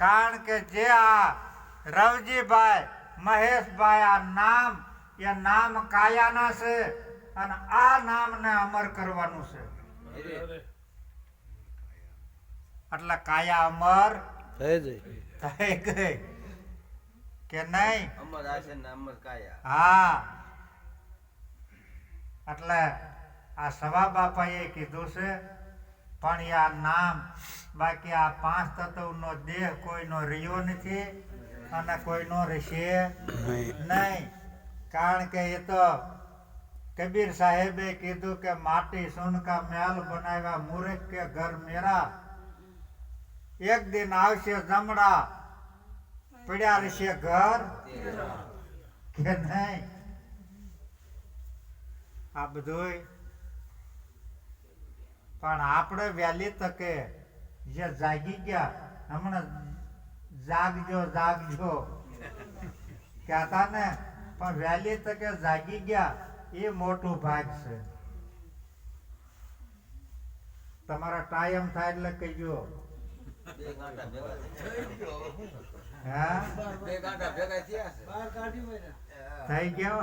કારણ કે જે આ રવજીભાઈ મહેશભાઈ આ નામ એ નામ કાયાના છે અને આ નામને અમર કરવાનું છે. એટલે કાયા અમર થઈ જઈ થઈ ગઈ. કે નહીં? અમર આશે ને અમર કાયા. હા. એટલે આ સવા બાપાએ કીધું છે પણ આ નામ બાકી આ પાંચ તત્વનો દેહ કોઈનો રહ્યો નથી અને કોઈનો રહેશે નહીં. કારણ કે એ તો કબીર સાહેબે કીધું કે માટી સુનકા મેલ મહેલ બનાવ્યા મૂર્ખ કે ઘર મેરા. એક દિન આવશે જમડા પડ્યા રહેશે ઘર કે નહીં? આ બધુંય પણ આપણે વહેલી તકે જે જાગી ગયા હમણાં જાગજો જાગજો. કહેતા ને પણ વહેલી તકે જાગી ગયા એ મોટું ભાગ છે. તમારા ટાઈમ થાય એટલે કહીજો. બે ગાંઠા ભેગા થયા. હા બે ગાંઠા ભેગા થયા છે થઈ ગયો?